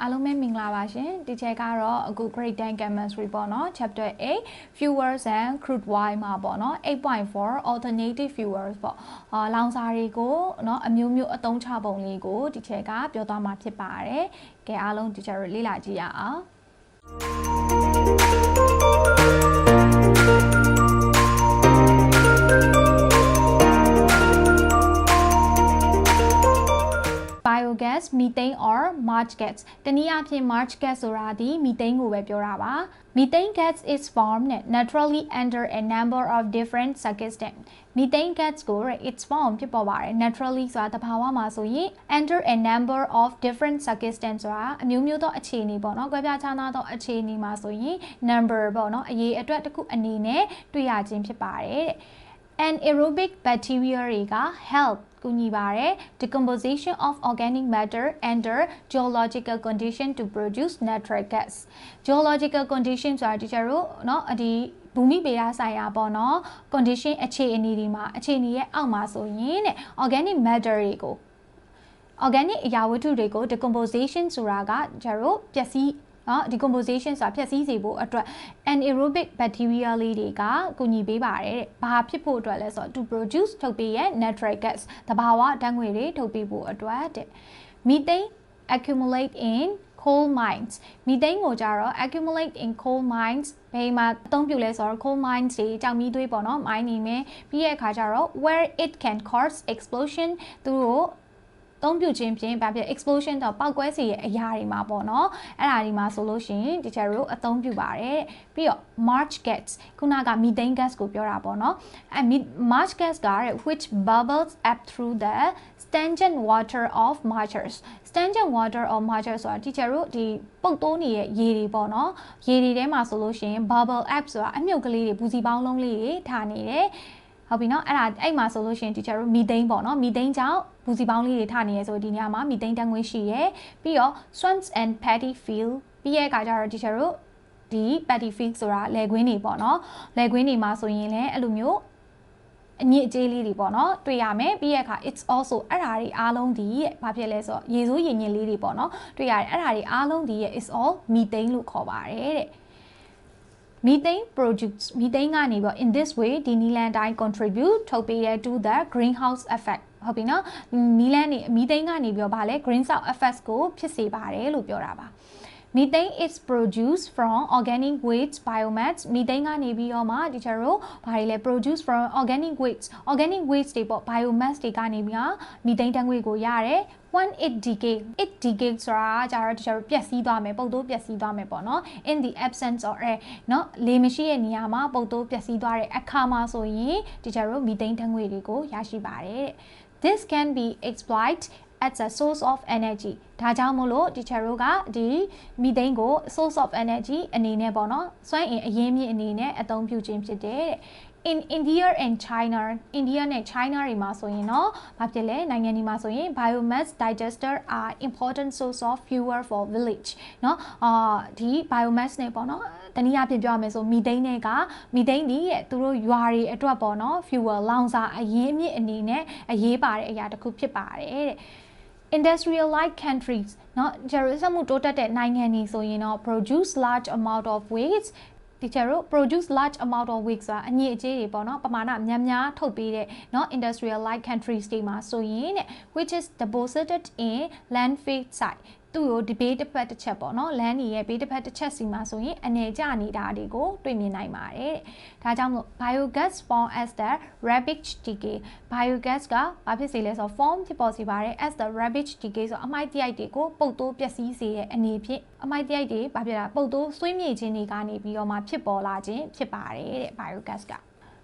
အားလုံးပဲမင်္ဂလာပါရှင်ဒီချက်ကတော့အခု grade 10 chemistry ပေါ့နော် chapter 8 fuels and crude oil မှာပေါ့နော်8.4 alternative fuels ပေါ့အာလောင်စာတွေကိုနော်အမျိုးမျိုးအသုံးချပုံလေးကိုဒီချက်ကပြောသွားမှာဖြစ်ပါတယ်ကဲအားလုံးဒီချက်ကိုလေ့လာကြည့်ရအောင် biogas methane or march gas တနည်းအားဖြင့် march gas ဆိုတာဒီ methane ကိုပဲပြောတာပါ methane gas is formed naturally under a number of different circumstances methane gas ကို its form ဖြစ်ပေါ်ပါတယ် naturally ဆိုတာတဘာဝမှာဆိုရင် under a number of different circumstances ဆိုတာအမျိုးမျိုးသောအခြေအနေပေါ့နော်ကြွယ်ပြခြားနားသောအခြေအနေမှာဆိုရင် number ပေါ့နော်အရေးအတွက်တစ်ခုအနေနဲ့တွေ့ရခြင်းဖြစ်ပါတယ်တဲ့ anaerobic bacteria တွေက help ကူညီပါတယ် decomposition of organic matter under geological condition to produce natural gas geological condition ဆိုတာဒီကျတို့เนาะဒီဘူမိဗေဒဆိုင်ရာပေါ့နော် condition အခြေအနေဒီမှာအခြေအနေရဲ့အောက်မှာဆိုရင်တဲ့ organic matter တွေကို organic အရာဝတ္ထုတွေကို decomposition ဆိုတာကကျတို့ပျက်စီး နော် decomposition ဆိုတာဖြည့်ဆည်းစေဖို့အတွက် anaerobic bacteria လေးတွေကကူညီပေးပါတယ်တဲ့။ဘာဖြစ်ဖို့အတွက်လဲဆိုတော့ to produce ထုတ်ပေးရဲ့ natural gas တဘာဝဓာတ်ငွေတွေထုတ်ပေးဖို့အတွက်တဲ့။ methane accumulate in coal mines methane ကိုကြတော့ accumulate in coal mines ဘယ်မှာအသုံးပြုလဲဆိုတော့ coal mines တွေကြောင်မီးသွေးပေါ့နော် mine နေမယ်ပြီးရဲ့အခါကျတော့ where it can cause explosion သူတို့ သုံးပြုခြင်းဖြင့်ဗာပြ explosion တော့ပောက်ကွဲစေရဲ့အရာတွေမှာပေါ့နော်အဲ့ဒါဒီမှာဆိုလို့ရှိရင် teacher တို့အသုံးပြုပါတယ်ပြီးတော့ march gas ခုနက methane gas ကိုပြောတာပေါ့နော်အဲ march gas က which bubbles up through the stagnant water of marchers stagnant water of marchers ဆိုတာ teacher တို့ဒီပုတ်တိုးနေတဲ့ရေတွေပေါ့နော်ရေတွေထဲမှာဆိုလို့ရှိရင် bubble up ဆိုတာအမြုပ်ကလေးတွေပူစီပေါင်းလုံးလေးတွေထားနေတယ် ဟုတ်ပြီနော်အဲ့ဒါအဲ့မှာဆိုလို့ရှိရင် teacher တို့ methane ပေါ့နော် methane ကြောင့်ဘူစီပေါင်းလေးတွေထနေရဲဆိုဒီနေရာမှာ methane တန်းငွေရှိရယ်ပြီးတော့ swamps and paddy field ပြီးရဲ့အခါကျတော့ teacher တို့ဒီ paddy field ဆိုတာလယ်ကွင်းတွေပေါ့နော်လယ်ကွင်းတွေမှာဆိုရင်လည်းအဲ့လိုမျိုးအညစ်အကြေးလေးတွေပေါ့နော်တွေ့ရမယ်ပြီးရဲ့အခါ it's also အဲ့ဓာတွေအားလုံးဒီရဲ့ဘာဖြစ်လဲဆိုတော့ရေစိုးရင်ညင်လေးတွေပေါ့နော်တွေ့ရတယ်အဲ့ဓာတွေအားလုံးဒီရဲ့ is all methane လို့ခေါ်ပါတယ်တဲ့ methane produce methane ကနေပြီး in this way ဒီနီလန်တိုင်း contribute ထုတ်ပေးတဲ့ to the greenhouse effect ဟုတ်ပြီနော်မီလန်နေမီသိန်းကနေပြောပါလဲ green house effect ကိုဖြစ်စေပါတယ်လို့ပြောတာပါ methane is produced from organic waste biomass methane ကနေပြီးတော့မှဒီကျတို့ဘာတွေလဲ produce from organic waste organic waste တွေပေါ့ biomass တွေကနေပြီးတော့ methane တန်းငွေကိုရတယ် when it decay it decay ဆိုတာကြတော့ဒီကျတို့ပျက်စီးသွားမယ်ပုတ်တိုးပျက်စီးသွားမယ်ပေါ့နော် in the absence of air เนาะလေမရှိတဲ့နေရာမှာပုတ်တိုးပျက်စီးသွားတဲ့အခါမှာဆိုရင်ဒီကျတို့ methane တန်းငွေတွေကိုရရှိပါတယ်တဲ့ this can be exploited as a source of energy ဒါကြောင့်မို့လို့ teacher တို့ကဒီ methane ကို source of energy အနေနဲ့ပေါ့နော်စွမ်းအင်အရင်းမြစ်အနေနဲ့အသုံးပြုခြင်းဖြစ်တယ်တဲ့ in India and China India နဲ့ China တွေမှာဆိုရင်တော့ဘာဖြစ်လဲနိုင်ငံတွေမှာဆိုရင် biomass digester are important source of fuel for village เนาะအာဒီ biomass နဲ့ပေါ့နော်တနည်းအားဖြင့်ပြောရမယ်ဆို methane နဲ့က methane ဒီရဲ့သူတို့ရွာတွေအတွက်ပေါ့နော် fuel လောင်စာအရင်းအမြစ်အနေနဲ့အရေးပါတဲ့အရာတစ်ခုဖြစ်ပါတယ်တဲ့ industrial like countries เนาะကျရစမှုတိုးတက်တဲ့နိုင်ငံတွေဆိုရင်တော့ produce large amount of waste ဒီကျတို့ produce large amount of waste ဆိုတာအညစ်အကြေးတွေပေါ့နော်ပမာဏများများထုတ်ပေးတဲ့เนาะ industrial like countries တွေမှာဆိုရင်တဲ့ which is deposited in landfill site သူ့ကိုဒီဘေးတစ်ဖက်တစ်ချက်ပေါ့နော်လမ်းကြီးရဲ့ဘေးတစ်ဖက်တစ်ချက်စီမှာဆိုရင်အနေကျနေတာတွေကိုတွေ့မြင်နိုင်ပါတယ်။ဒါကြောင့်မို့ biogas form as the rubbish decay biogas ကဘာဖြစ်စေလဲဆိုတော့ form ဖြစ်ပေါ်စေပါတယ် as the rubbish decay ဆိုအမိုက်တရိုက်တွေကိုပုတ်တိုးပျက်စီးစေတဲ့အနေဖြင့်အမိုက်တရိုက်တွေဘာဖြစ်တာပုတ်တိုးဆွေးမြေ့ခြင်းတွေကနေပြီးတော့မှဖြစ်ပေါ်လာခြင်းဖြစ်ပါတယ်တဲ့ biogas က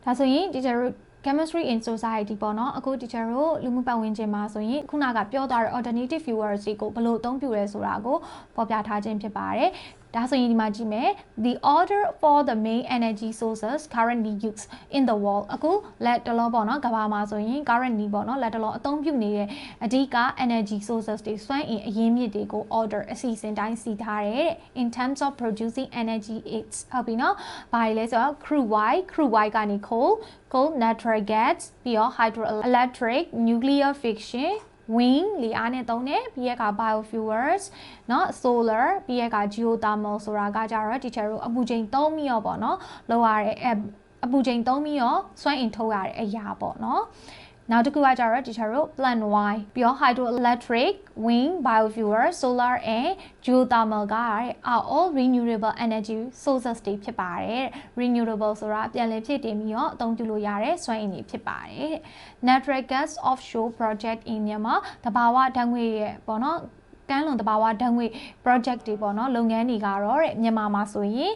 ဒါဆိုရင်ဒီကျတို့ chemistry in society ပေါ့နော်အခု teacher တို့လူမှုပတ်ဝန်းကျင်မှာဆိုရင်ခုနကပြောသွားတဲ့ alternative fuels တွေကိုဘယ်လိုအသုံးပြုရဲဆိုတာကိုဖော်ပြထားခြင်းဖြစ်ပါတယ် ဒါဆိုရင်ဒီမှာကြည့်မယ် the order for the main energy sources currently used in the world အခုလက်တလုံးပေါ့နော်ကဘာမှာဆိုရင် currently ပေါ့နော်လက်တလုံးအသုံးပြုနေတဲ့အဓိက energy sources တွေစွမ်းအင်အရင်းမြစ်တွေကို order အစီအစဉ်တိုင်းစီထားတယ် in terms of producing energy it's ဟုတ်ပြီနော်ဘာလဲဆိုတော့ crude oil crude oil ကနေ coal coal natural gas ပြီးတော့ hydroelectric nuclear fission wind လေအားနဲ့သုံးတယ်ပြီးရက biofuels เนาะ solar ပြီးရက geothermal ဆိုတာကကြတော့ teacher တို့အပူချိန်သုံးပြီးတော့ပေါ့နော်လောက်ရတဲ့အပူချိန်သုံးပြီးတော့စွမ်းအင်ထုတ်ရတဲ့အရာပေါ့နော် နောက်တစ်ခုကကြတော့ teacher တို့ plant wine ပြီးတော့ hydroelectric wind biofuel solar and geothermal က are all renewable energy sources တွေဖြစ်ပါတယ် renewable ဆိုတာပြန်လည်ဖြစ်တည်ပြီးတော့အသုံးပြုလို့ရတဲ့စွမ်းအင်တွေဖြစ်ပါတယ် natural gas offshore project in Myanmar တဘာဝဓာတ်ငွေရဲ့ပေါ့နော် ကမ်းလွန်တဘာဝဓာတ်ငွေ project တွေပေါ့နော်လုပ်ငန်းတွေကတော့တဲ့မြန်မာမှာဆိုရင်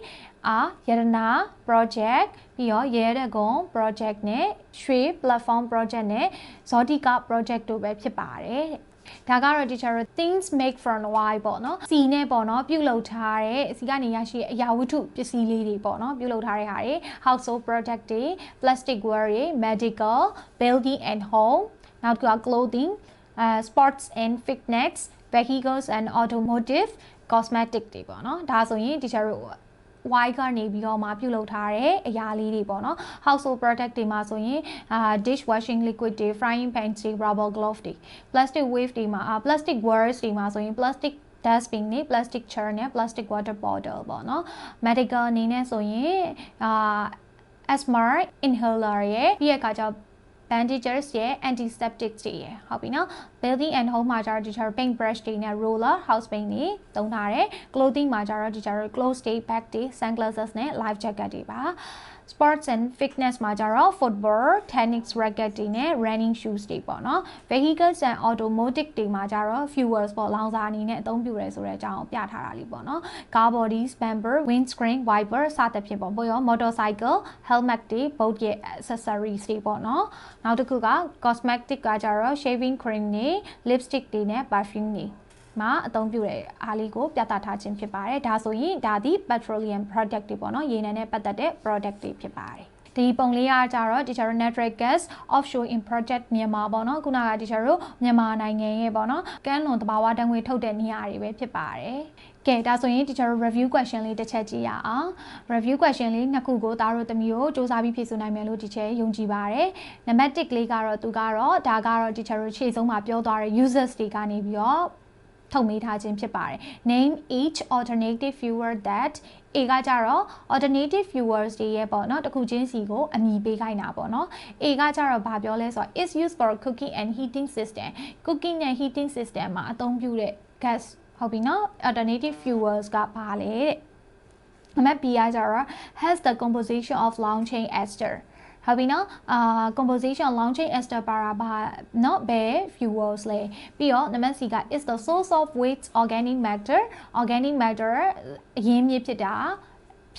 အာရတနာ project ပြီးတော့ရဲတဲ့ကုံ project နဲ့ရွှေ platform project နဲ့ဇောတိက project တို့ပဲဖြစ်ပါတယ်တဲ့ဒါကတော့ teacher things make from why ပေါ့နော်စီနဲ့ပေါ့နော်ပြုတ်လုပ်ထားတဲ့စီကနေရရှိတဲ့အရာဝတ္ထုပစ္စည်းလေးတွေပေါ့နော်ပြုတ်လုပ်ထားတဲ့ဟာတွေ household product တွေ plastic ware တွေ medical building and home နောက်တစ်ခုက clothing uh, sports and fitness vehicles and automotive cosmetic တွေပေါ့နော်ဒါဆိုရင် teacher တို့ wide ကနေပြီးတော့မှပြုလုပ်ထားတဲ့အရာလေးတွေပေါ့နော် household product တွေမှာဆိုရင်အာ dish washing liquid တွေ frying pan တွေ rubber glove တွေ plastic wave တွေမှာ plastic wares တွေမှာဆိုရင် plastic dustbin နဲ့ plastic chair နဲ့ plastic water bottle ပေါ့နော် medical အနေနဲ့ဆိုရင်အာ asthma inhaler ရဲ့ပြီးရခါကျ bandages ရဲ့ antiseptics တွေရဲ့ဟုတ်ပြီနော် building and home မှာကျတော့ဒီကျတော့ paint brush တွေနဲ့ roller house paint တွေသုံးထားတယ် clothing မှာကျတော့ဒီကျတော့ clothes တွေ bag တွေ sunglasses နဲ့ life jacket တွေပါ sports and fitness မှာကျတော့ football tennis racket တွေနဲ့ running shoes တွေပေါ့နော် vehicles and automotive တွေမှာကျတော့ fuels ပေါ့လောင်စာအနေနဲ့အသုံးပြုရဲဆိုတဲ့အကြောင်းကိုပြထားတာလေးပေါ့နော် car bodies bumper windscreen wiper စသဖြင့်ပေါ့ပြီးတော့ motorcycle helmet တွေ boat ရဲ့ accessories တွေပေါ့နော်နောက်တစ်ခုက cosmetic ကကျတော့ shaving cream တွေ lipstick တွေနဲ့ perfume တွေ မှာအသုံးပြုတဲ့အားလေးကိုပြသထားခြင်းဖြစ်ပါတယ်ဒါဆိုရင်ဒါဒီ petroleum product တွေပေါ့နော်ရေနံနဲ့ပတ်သက်တဲ့ product တွေဖြစ်ပါတယ်ဒီပုံလေးကကြတော့တခြားတို့ natural gas offshore in project မြန်မာပေါ့နော်ခုနကတခြားတို့မြန်မာနိုင်ငံရဲ့ပေါ့နော်ကမ်းလွန်သဘာဝဓာတ်ငွေထုတ်တဲ့နေရာတွေပဲဖြစ်ပါတယ်ကဲဒါဆိုရင် teacher review question လေးတစ်ချက်ကြည့်ရအောင် review question လေးနှစ်ခုကိုသားတို့သမီးကိုစူးစမ်းပြီးဖြေဆိုနိုင်မယ်လို့ teacher ယုံကြည်ပါတယ်နံပါတ်1လေးကတော့သူကတော့ဒါကတော့ teacher တို့ခြေဆုံးမှာပြောသွားတဲ့ users တွေကနေပြီးတော့ ထုတ်မေးထားခြင်းဖြစ်ပါတယ် name each alternative fuel that A ကကြတော့ alternative fuels တွေရဲ့ပေါ့နော်တခုချင်းစီကိုအမည်ပေးခိုင်းတာပေါ့နော် A ကကြတော့ဘာပြောလဲဆိုတော့ is used for cooking and heating system cooking နဲ့ heating system မှာအသုံးပြုတဲ့ gas ဟုတ်ပြီနော် alternative fuels ကဘာလဲတဲ့နံပါတ် B ကကြတော့ has the composition of long chain ester ဟုတ်ပြီနော်အာ composition launching ester para ဘာနော် ဘယ် fuels လဲပြီးတော့နံပါတ် C က is the source of waste organic matter organic matter အရင်းမြစ်ဖြစ်တာ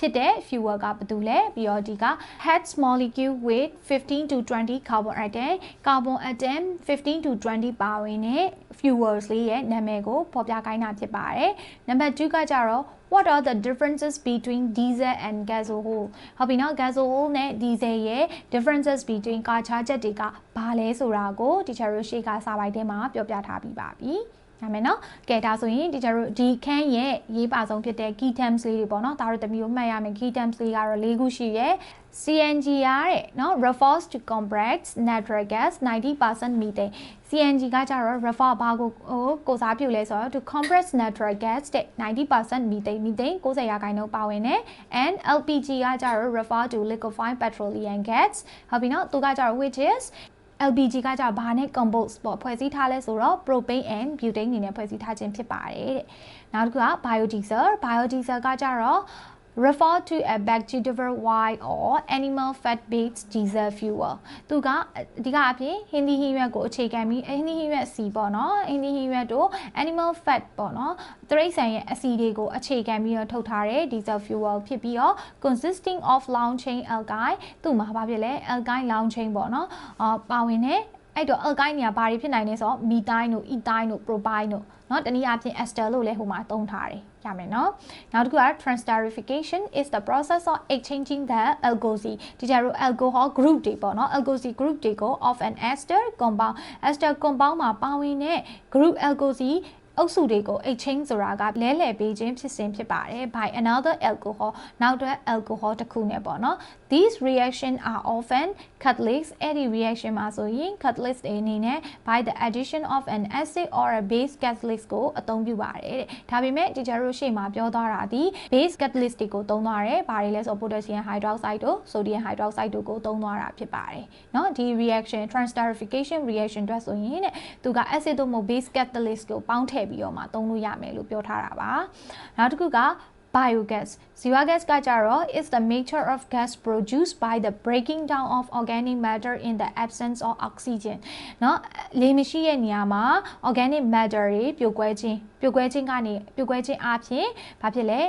ဖြစ်တဲ့ fuel ကဘာတူလဲပြီးတော့ဒီက has molecule weight 15 to 20 carbon atom carbon atom 15 to 20ပါဝင်တဲ့ fuels လေးရဲ့နာမည်ကိုဖော်ပြခိုင်းတာဖြစ်ပါတယ်နံပါတ်2ကကြတော့ what are the differences between diesel and gasohol ဟုတ်ပြီနော် gasohol နဲ့ diesel ရဲ့ differences between ကာခြားချက်တွေကဘာလဲဆိုတာကို teacher တို့ရှေ့ကစာပိုက်ထဲမှာပြောပြထားပြီးပါပြီ။ နာမယ်နော်ကဲဒါဆိုရင် teacher တို့ဒီခန်းရဲ့ရေးပါဆုံးဖြစ်တဲ့ key terms လေးတွေပေါ့နော်ဒါတို့တမျိုးမှတ်ရမယ် key terms လေးကတော့၄ခုရှိရယ် CNG ရတဲ့နော် refers to compressed natural gas 90% methane CNG ကကြတော့ refer ဘာကိုကိုစားပြုလဲဆိုတော့ to compressed natural gas တဲ့90% methane methane 90ရာခိုင်နှုန်းပါဝင်တယ် and LPG ကကြတော့ refer to liquefied petroleum gas ဟုတ်ပြီနော်သူကကြတော့ which is LPG ကကြဘာနဲ့ compose ပေါ့ဖွဲ့စည်းထားလဲဆိုတော့ propane and butane အနေနဲ့ဖွဲ့စည်းထားခြင်းဖြစ်ပါတယ်တဲ့နောက်တစ်ခုက biodiesel biodiesel ကကြတော့ refer to a vegetable oil or animal fat based diesel fuel သူကအဓိကအဖြစ်ဟင်းသီးဟင်းရွက်ကိုအခြေခံပြီးဟင်းသီးဟင်းရွက်စီပေါ့နော်ဟင်းသီးဟင်းရွက်တို့ animal fat ပေါ့နော်တရိတ်ဆန်ရဲ့အဆီတွေကိုအခြေခံပြီးတော့ထုတ်ထားတဲ့ diesel fuel ဖြစ်ပြီးတော့ consisting of long chain alkyl သူ့မှာဘာဖြစ်လဲ alkyl long chain ပေါ့နော်အာပါဝင်တဲ့အဲ့တော့ alkyl နေရာဘာတွေဖြစ်နိုင်လဲဆိုတော့ methane တို့ ethane တို့ propane တို့เนาะတနည်းအားဖြင့် ester လို့လည်းဟိုမှာသုံးထားတယ် ရမယ်နော်နောက်တစ်ခုက transesterification is the process of exchanging the alkoxy ဒီကြတော့ alcohol group တွေပေါ့နော် alkoxy group တွေကို of an ester compound ester compound မှာပါဝင်တဲ့ group alkoxy အုပ်စုတွေကို exchange ဆိုတာကလဲလှယ်ပေးခြင်းဖြစ်စဉ်ဖြစ်ပါတယ် by another alcohol နောက်တစ် alcohol တစ်ခုနဲ့ပေါ့နော် these reaction are often catalysts အဲ့ဒီ reaction မှာဆိုရင် catalyst တွေအနေနဲ့ by the addition of an acid or a base catalyst ကိုအသုံးပြုပါတယ်တဲ့ဒါပေမဲ့ teacher တို့ရှေ့မှာပြောသွားတာဒီ base catalyst တွေကိုသုံးသွားတယ်ဘာတွေလဲဆို potassium hydroxide တို့ sodium hydroxide တို့ကိုသုံးသွားတာဖြစ်ပါတယ်เนาะဒီ reaction transesterification reaction အတွက်ဆိုရင်တဲ့သူက acid တို့မဟုတ် base catalyst ကိုပေါင်းထည့် ပြီးတော့မှသုံးလို့ရမယ်လို့ပြောထားတာပါနောက်တစ်ခုက biogas ဇီဝ gas ကကြတော့ is the mixture of gas produced by the breaking down of organic matter in the absence of oxygen เนาะလေမရှိတဲ့နေရာမှာ organic matter တွေပြိုကွဲခြင်းပြိုကွဲခြင်းကနေပြိုကွဲခြင်းအပြင်ဘာဖြစ်လဲ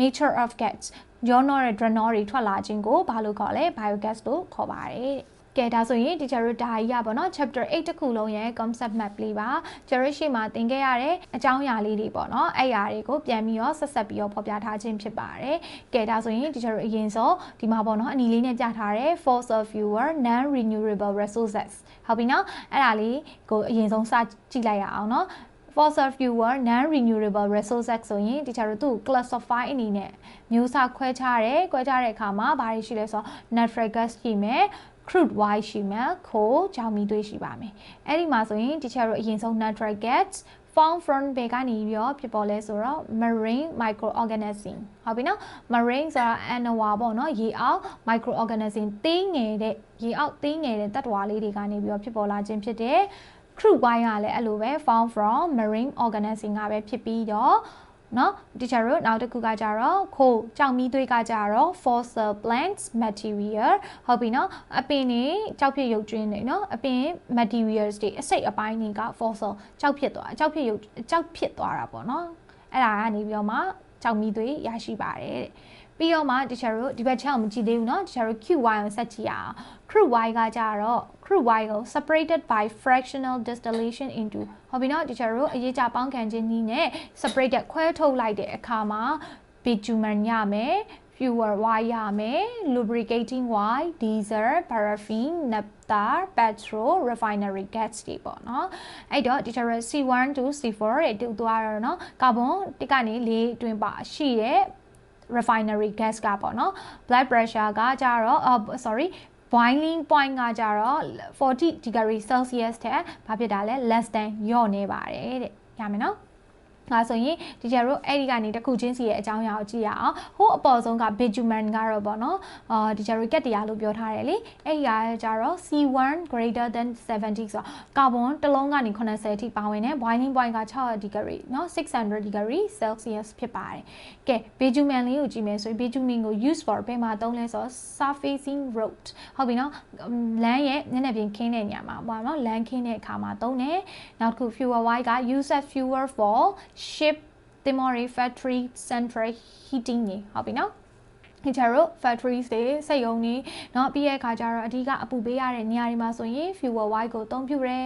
mixture of gas ရောနောတဲ့ drenol တွေထွက်လာခြင်းကိုဘာလို့ခေါ်လဲ biogas လို့ခေါ်ပါတယ် ကဲဒါဆိုရင် teacher တို့ဒါကြီးရပါတော့ chapter 8တခုလုံးရဲ့ concept map လေးပါကျရရှိမှာသင်ခဲ့ရတဲ့အကြောင်းအရာလေးတွေပေါ့နော်အဲ့အရာတွေကိုပြန်ပြီးတော့ဆက်ဆက်ပြီးတော့ဖော်ပြထားခြင်းဖြစ်ပါတယ်ကဲဒါဆိုရင် teacher တို့အရင်ဆုံးဒီမှာပေါ့နော်အနီလေးနဲ့ပြထားတဲ့ fossil fuel non renewable resources ဟုတ်ပြီနော်အဲ့ဒါလေးကိုအရင်ဆုံးစကြည့်လိုက်ရအောင်နော် fossil fuel non renewable resources ဆိုရင်တခြားတို့သူ့ classify အနေနဲ့မျိုးစားခွဲခြားတယ်ခွဲခြားတဲ့အခါမှာဘာတွေရှိလဲဆိုတော့ natural gas ရှိမယ် crude oil ရှိမယ်ခိုးကြောင်မီသွေးရှိပါမယ်အဲ့ဒီမှာဆိုရင်တခြားတို့အရင်ဆုံး natural gas found from ဘယ်ကနေပြီးတော့ဖြစ်ပေါ်လဲဆိုတော့ marine microorganism ဟုတ်ပြီနော် marine ဆိုတာ animal ပေါ့နော်ရေအောက် microorganism သေးငယ်တဲ့ရေအောက်သေးငယ်တဲ့တ attva လေးတွေကနေပြီးတော့ဖြစ်ပေါ်လာခြင်းဖြစ်တဲ့ crude oil ကလည်းအဲ့လိုပဲ found from marine organism ကပဲဖြစ်ပြီးတော့ နော်ဒီချာတို့နောက်တစ်ခုကကြတော့ခိုးကြောင်မီးသွေးကကြတော့ fossil plants material ဟုတ်ပြီနော်အပင်နေကြောက်ဖြစ်ရုပ်ကျွင်းနေနော်အပင် materials တွေအစိတ်အပိုင်းတွေက fossil ကြောက်ဖြစ်သွားကြောက်ဖြစ်ရုပ်ကြောက်ဖြစ်သွားတာပေါ့နော်အဲ့ဒါကနေပြီးတော့မှကြောင်မီးသွေးရရှိပါတယ်တဲ့ ပြီးတော့မှတခြားတို့ဒီဘက်ချောင်းမကြည့်သေးဘူးเนาะတခြားတို့ QY ကိုဆက်ကြည့်ရအောင် crude y ကကြတော့ crude y ကို separated by fractional distillation into ဟုတ်ပြီเนาะတခြားတို့အရေးကြပေါင်းခံခြင်းနည်းနဲ့ separated ခွဲထုတ်လိုက်တဲ့အခါမှာ bitumen ရမယ် fuel y ရမယ် lubricating y diesel paraffin naphtha petrol refinery gas တွေပေါ့နော်အဲ့တော့ဒီ C1 to C4 ရဲ့တူသွားတော့เนาะကာဗွန်တစ်ကနေ၄အတွင်းပါရှိရဲ့ refinery gas ကပေါ့နော် blood pressure ကကြတော့ sorry boiling point ကကြတော့40 degree celsius ထက်ဘာဖြစ်တာလဲ less than ညော့နေပါတယ်တဲ့ရမယ်နော် ငါဆိုရင်ဒီကျတို့အဲ့ဒီကနေတခုချင်းစီရဲ့အကြောင်းအရာကိုကြည့်ရအောင်ဟိုးအပေါ်ဆုံးက bitumen ကတော့ပေါ့နော်အာဒီကျတို့ကက်တရားလို့ပြောထားတယ်လေအဲ့ဒီကကျတော့ C1 greater than 70ဆိုတော့ကာဗွန်တစ်လုံးကနေ80အထိပါဝင်တယ် boiling point က6 degree နော်600 degree celsius ဖြစ်ပါတယ်ကဲ bitumen လေးကိုကြည့်မယ်ဆိုရင် bitumen ကို use for ဘယ်မှာသုံးလဲဆိုတော့ surfacing road ဟုတ်ပြီနော်လမ်းရဲ့မျက်နှာပြင်ခင်းတဲ့နေရာမှာပေါ့နော်လမ်းခင်းတဲ့အခါမှာသုံးတယ်နောက်တစ်ခု fuel wire က use as fuel for ship Timori factory central heating နေဟုတ်ပြီနော်ဒီကြတော့ factories တွေစက်ရုံတွေเนาะပြီးရဲ့အခါကျတော့အဓိကအပူပေးရတဲ့နေရာတွေမှာဆိုရင် fuel white ကိုအသုံးပြုရဲ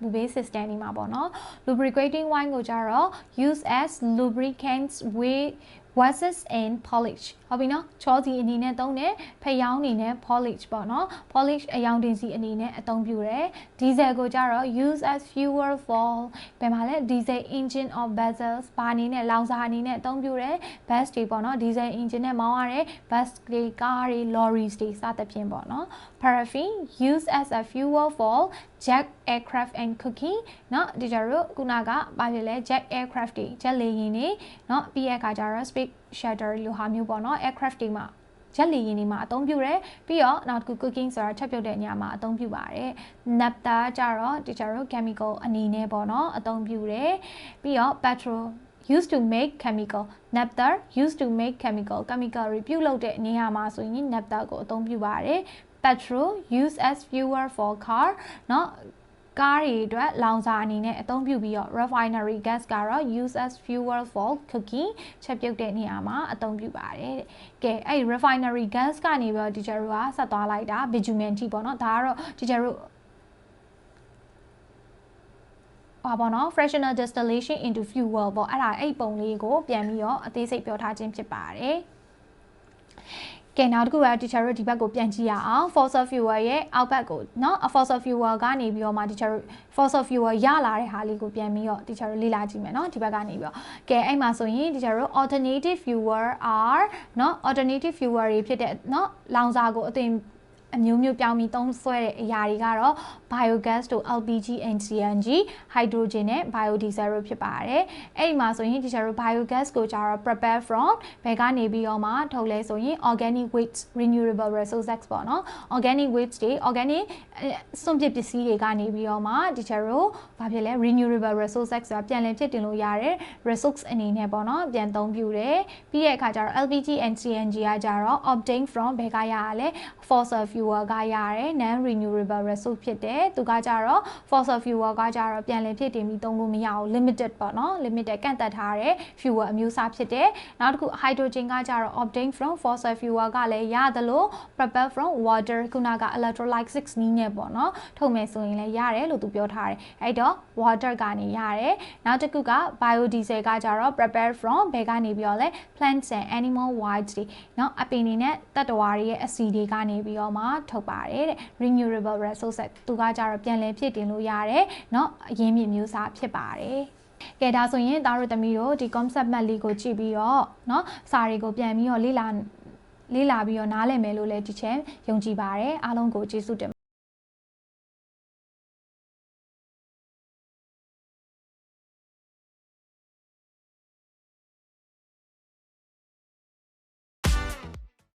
ဘူဘေး system ဒီမှာပေါ့နော် lubricating wine ကိုကြတော့ use as lubricants with waxes and polish ဟုတ်ပြီနော်ချောစီအနေနဲ့သုံးတယ်ဖျောင်းအနေနဲ့ polish ပေါ့နော် polish အယောင်တင်စီအနေနဲ့အသုံးပြုတယ် diesel ကိုကြတော့ use as fuel for ဘယ်မှာလဲ diesel engine of vessels ဘာအနေနဲ့လောင်စာအနေနဲ့အသုံးပြုတယ် bus တွေပေါ့နော် diesel engine နဲ့မောင်းရတယ် bus တွေကားတွေ lorries တွေစသဖြင့်ပေါ့နော် paraffin use as a fuel for jet aircraft and cooking เนาะဒီကြတော့ခုနကဘာဖြစ်လဲ jet aircraft တွေ jet လေယာဉ်တွေเนาะပြီးရခါကျတော့ space shuttle လိုဟာမျိုးပေါ့เนาะ aircraft တွေမှာရက်လီရင်တွေမှာအသုံးပြုတယ်ပြီးတော့နောက်တစ်ခု cooking ဆိုတာချက်ပြုတ်တဲ့နေရာမှာအသုံးပြုပါတယ် naphtha ကြတော့ဒီကြတော့ chemical အနေနဲ့ပေါ့နော်အသုံးပြုတယ်ပြီးတော့ petrol used to make chemical naphtha used to make chemical chemical တွေပြုလုပ်တဲ့နေရာမှာဆိုရင် naphtha ကိုအသုံးပြုပါတယ် petrol used as fuel for car เนาะ ကားတွေအတွက်လောင်စာအနေနဲ့အသုံးပြုပြီးတော့ refinery gas ကတော့ use as fuel for cooking ချက်ပြုတ်တဲ့နေရာမှာအသုံးပြုပါတယ်တဲ့။ကဲအဲ့ refinery gas ကနေပြီးတော့ teacher တို့ကဆက်သွားလိုက်တာ bitumen ထိပေါ့နော်။ဒါကတော့ teacher တို့ပါပေါ့နော် fractional distillation into fuel ပေါ့အဲ့ဒါအဲ့ပုံလေးကိုပြန်ပြီးတော့အသေးစိတ်ပြောထားခြင်းဖြစ်ပါတယ်။ ကဲနောက်တစ်ခုက teacher တို့ဒီဘက်ကိုပြန်ကြည့်ရအောင် fossil fuel ရဲ့အောက်ဘက်ကိုเนาะ fossil fuel ကနေပြီးတော့မှ teacher တို့ fossil fuel ရလာတဲ့ဟာလေးကိုပြန်ပြီးတော့ teacher တို့လေ့လာကြည့်မယ်เนาะဒီဘက်ကနေပြီးတော့ကဲအဲ့မှာဆိုရင် teacher တို့ alternative fuel are เนาะ alternative fuel တွေဖြစ်တဲ့เนาะလောင်စာကိုအသွင် အမျိုးမျိုးပြောင်းပြီးသုံးဆွဲတဲ့အရာတွေကတော့ biogas တို့ LPG and CNG hydrogen နဲ့ biodiesel တို့ဖြစ်ပါတယ်။အဲ့ဒီမှာဆိုရင် teacher တို့ biogas ကိုကြတော့ prepare from ဘယ်ကနေပြီးတော့မှထုတ်လဲဆိုရင် organic waste renewable resources ပေါ့နော်။ organic waste တွေ organic စွန့်ပစ်ပစ္စည်းတွေကနေပြီးတော့မှ teacher တို့ဘာဖြစ်လဲ renewable resources ဆိုတာပြန်လည်ဖြစ်တင်လို့ရတဲ့ resource အနေနဲ့ပေါ့နော်ပြန်သုံးပြတယ်။ပြီးတဲ့အခါကျတော့ LPG and CNG ကကြတော့ obtain from ဘယ်ကရရလဲ fossil fuel ကရတယ် non renewable resource ဖြစ်တယ်သူကကြတော့ fossil fuel ကကြတော့ပြန်လည်ဖြစ်တင်ပြီးသုံးလို့မရဘူး limited ပေါ့နော် limited ကန့်သက်ထားတဲ့ fuel အမျိုးအစားဖြစ်တယ်နောက်တစ်ခု hydrogen ကကြတော့ obtain from fossil fuel ကလည်းရသလို prepare from water ခုနက electrolysis နည်းနဲ့ပေါ့နော်ထုတ်မယ်ဆိုရင်လည်းရတယ်လို့သူပြောထားတယ်အဲ့တော့ water ကနေရတယ်နောက်တစ်ခုက biodiesel ကကြတော့ prepare from ဘယ်ကနေပြီးတော့လဲ plants and animal waste တွေเนาะအပင်တွေနဲ့တတ္တဝါတွေရဲ့အဆီတွေကနေပြီးတော့မှ ထုတ်ပါတယ်တဲ့ renewable resources သူကကြတော့ပြန်လည်ဖြစ်တင်လို့ရတယ်เนาะအရင်းမြစ်မျိုးစားဖြစ်ပါတယ်ကဲဒါဆိုရင်သားတို့သမီးတို့ဒီ concept map လေးကိုကြည့်ပြီးတော့เนาะစာတွေကိုပြန်ပြီးတော့လေ့လာလေ့လာပြီးတော့နားလည်မယ်လို့လည်းဒီချက်ယုံကြည်ပါတယ်အားလုံးကိုကျေးဇူးတင်